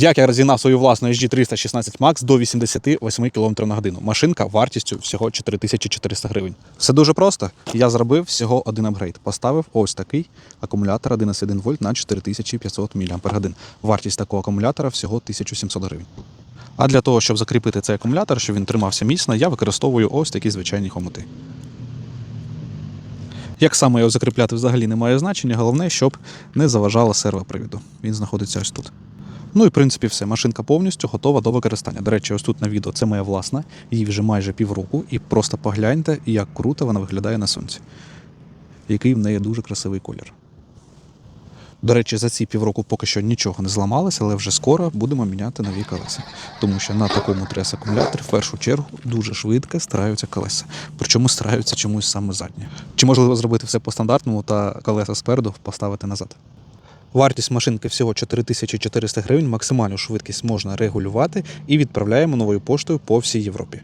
Як я розігнав свою власну SG 316 Max до 88 км на годину. Машинка вартістю всього 4400 гривень. Все дуже просто. Я зробив всього один апгрейд. Поставив ось такий акумулятор 11,1 вольт на 4500 мАч. Вартість такого акумулятора всього 1700 гривень. А для того, щоб закріпити цей акумулятор, щоб він тримався міцно, я використовую ось такі звичайні хомути. Як саме його закріпляти взагалі не має значення, головне, щоб не заважало сервопривіду. Він знаходиться ось тут. Ну і в принципі все. Машинка повністю готова до використання. До речі, ось тут на відео це моя власна, їй вже майже півроку, і просто погляньте, як круто вона виглядає на сонці. Який в неї дуже красивий колір. До речі, за ці півроку поки що нічого не зламалося, але вже скоро будемо міняти нові колеса. Тому що на такому трес акумуляторі в першу чергу дуже швидко стараються колеса. Причому стараються чомусь саме задні. Чи можливо зробити все по стандартному та колеса спереду поставити назад? Вартість машинки всього 4400 гривень, максимальну швидкість можна регулювати і відправляємо новою поштою по всій Європі.